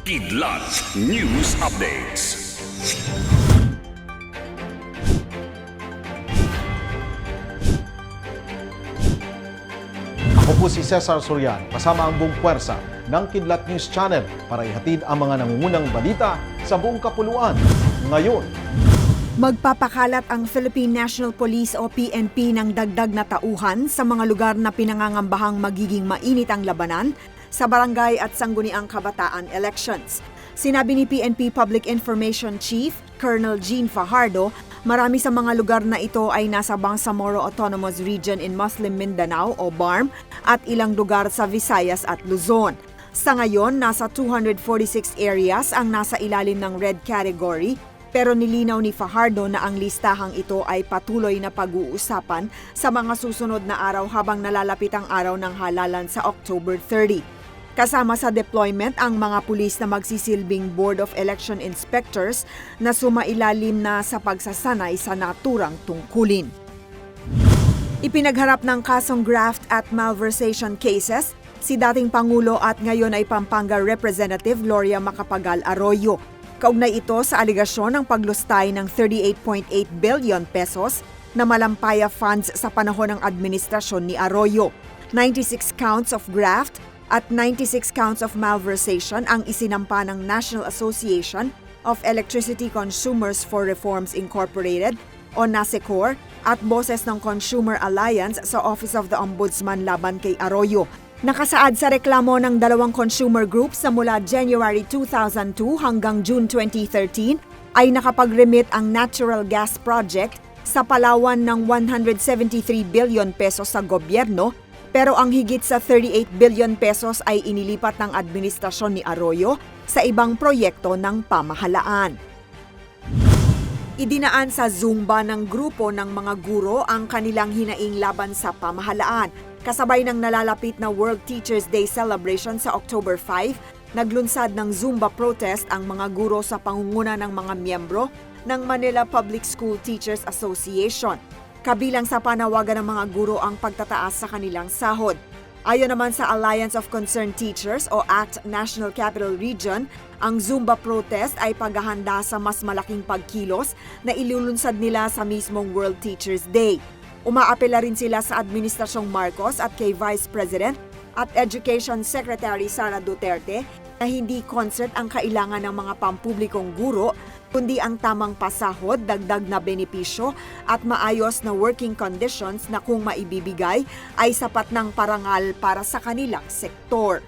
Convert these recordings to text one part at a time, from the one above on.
Kidlat News Updates. Ako po si Cesar Soriano, kasama ang buong puwersa ng Kidlat News Channel para ihatid ang mga nangungunang balita sa buong kapuluan. Ngayon, Magpapakalat ang Philippine National Police o PNP ng dagdag na tauhan sa mga lugar na pinangangambahang magiging mainit ang labanan sa barangay at sangguniang kabataan elections. Sinabi ni PNP Public Information Chief Colonel Jean Fajardo, marami sa mga lugar na ito ay nasa Bangsamoro Autonomous Region in Muslim Mindanao o BARM at ilang lugar sa Visayas at Luzon. Sa ngayon, nasa 246 areas ang nasa ilalim ng red category pero nilinaw ni Fajardo na ang listahang ito ay patuloy na pag-uusapan sa mga susunod na araw habang nalalapit ang araw ng halalan sa October 30. Kasama sa deployment ang mga pulis na magsisilbing Board of Election Inspectors na sumailalim na sa pagsasanay sa naturang tungkulin. Ipinagharap ng kasong graft at malversation cases si dating Pangulo at ngayon ay Pampanga Representative Gloria Macapagal Arroyo. Kaugnay ito sa aligasyon ng paglustay ng 38.8 billion pesos na malampaya funds sa panahon ng administrasyon ni Arroyo. 96 counts of graft at 96 counts of malversation ang isinampa ng National Association of Electricity Consumers for Reforms Incorporated o NASECOR at boses ng Consumer Alliance sa Office of the Ombudsman laban kay Arroyo. Nakasaad sa reklamo ng dalawang consumer groups na mula January 2002 hanggang June 2013 ay nakapag-remit ang Natural Gas Project sa Palawan ng 173 billion pesos sa gobyerno pero ang higit sa 38 billion pesos ay inilipat ng administrasyon ni Arroyo sa ibang proyekto ng pamahalaan. Idinaan sa Zumba ng grupo ng mga guro ang kanilang hinaing laban sa pamahalaan. Kasabay ng nalalapit na World Teachers Day celebration sa October 5, naglunsad ng Zumba protest ang mga guro sa pangunguna ng mga miyembro ng Manila Public School Teachers Association. Kabilang sa panawagan ng mga guro ang pagtataas sa kanilang sahod. Ayon naman sa Alliance of Concerned Teachers o ACT National Capital Region, ang Zumba protest ay paghahanda sa mas malaking pagkilos na ilulunsad nila sa mismong World Teachers Day. Umaapela rin sila sa Administrasyong Marcos at kay Vice President at Education Secretary Sara Duterte na hindi concert ang kailangan ng mga pampublikong guro kundi ang tamang pasahod, dagdag na benepisyo at maayos na working conditions na kung maibibigay ay sapat ng parangal para sa kanilang sektor.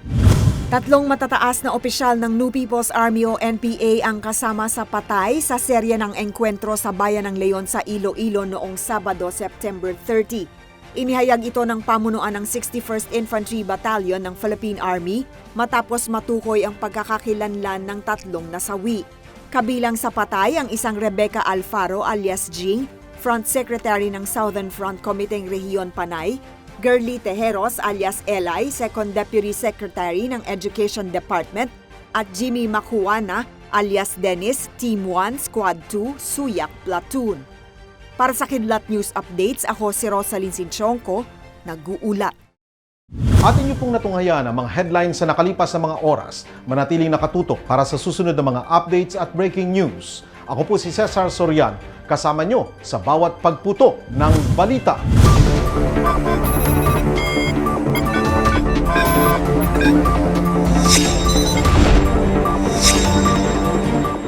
Tatlong matataas na opisyal ng New People's Army o NPA ang kasama sa patay sa serya ng engkwentro sa bayan ng Leon sa Iloilo noong Sabado, September 30. Inihayag ito ng pamunuan ng 61st Infantry Battalion ng Philippine Army matapos matukoy ang pagkakakilanlan ng tatlong nasawi. Kabilang sa patay ang isang Rebecca Alfaro alias Jing, Front Secretary ng Southern Front Committee Rehiyon Panay, Girly Tejeros alias Elay, Second Deputy Secretary ng Education Department, at Jimmy Makuana alias Dennis, Team 1, Squad 2, Suyak Platoon. Para sa Kidlat News Updates, ako si Rosalyn Sinchonko, nag-uulat. atin niyo pong natunghayan ang mga headlines sa nakalipas na mga oras. Manatiling nakatutok para sa susunod na mga updates at breaking news. Ako po si Cesar Sorian, kasama nyo sa bawat pagputo ng balita.